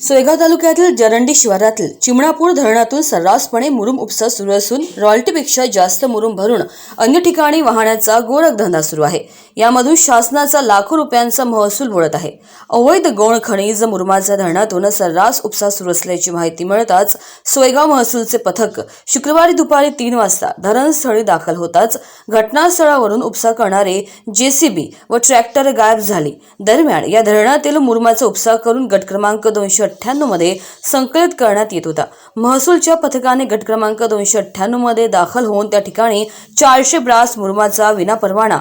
सोयगाव तालुक्यातील जरंडी शिवारातील चिमणापूर धरणातून सर्रासपणे मुरुम उपसा सुरू असून रॉयल्टीपेक्षा जास्त मुरुम भरून अन्य ठिकाणी वाहण्याचा गोरखधंदा सुरू आहे. यामधून शासनाचा लाखो रुपयांचा महसूल बुडत आहे. अवैध गौण खनिज मुरुमाच्या धरणातून सर्रास उपसा सुरू असल्याची माहिती मिळताच सोयगाव महसूलचे पथक शुक्रवारी दुपारी तीन वाजता धरणस्थळी दाखल होताच घटनास्थळावरून उपसा करणारे जेसीबी व ट्रॅक्टर गायब झाले. दरम्यान या धरणातील मुरुमाचा उपसा करून गट क्रमांक दोनशे अठ्ठ्याण्णवमध्ये संकलित करण्यात येत होता. महसूलच्या पथकाने गट क्रमांक दोनशे अठ्ठ्याण्णवमध्ये दाखल होऊन त्या ठिकाणी चारशे ब्रास मुरुमाचा विनापरवाना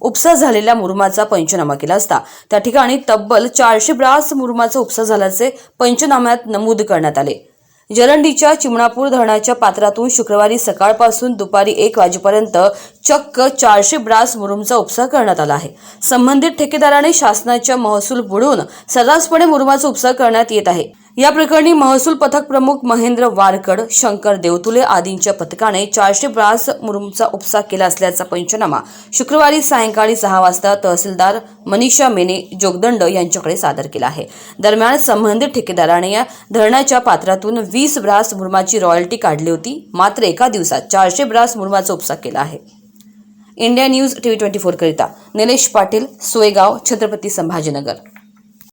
उपसा झालेल्या मुरुमाचा पंचनामा केला असता. त्या ठिकाणी तब्बल चारशे ब्रास मुरुमाचा उपसा झाल्याचे पंचनाम्यात नमूद करण्यात आले. जलंडीच्या चिमणापूर धरणाच्या पात्रातून शुक्रवारी सकाळपासून दुपारी एक वाजेपर्यंत चक्क चारशे ब्रास मुरुमचा उपसा करण्यात आला आहे. संबंधित ठेकेदाराने शासनाच्या महसूल बुडवून सर्रासपणे मुरुमाचा उपसा करण्यात येत आहे. या प्रकरणी महसूल पथक प्रमुख महेंद्र वारकड शंकर देवतुले आदींच्या पथकाने चारशे ब्रास मुरुमचा उपसा केला असल्याचा पंचनामा शुक्रवारी सायंकाळी सहा वाजता तहसीलदार मनीषा मेने जोगदंड यांच्याकडे सादर केला आहे. दरम्यान संबंधित ठेकेदाराने या धरणाच्या पात्रातून वीस ब्रास मुरुमाची रॉयल्टी काढली होती. मात्र एका दिवसात चारशे ब्रास मुरुमाचा उपसा केला आहे. India news TV twenty four करिता निलेश पाटील सोयगाव छत्रपती संभाजीनगर.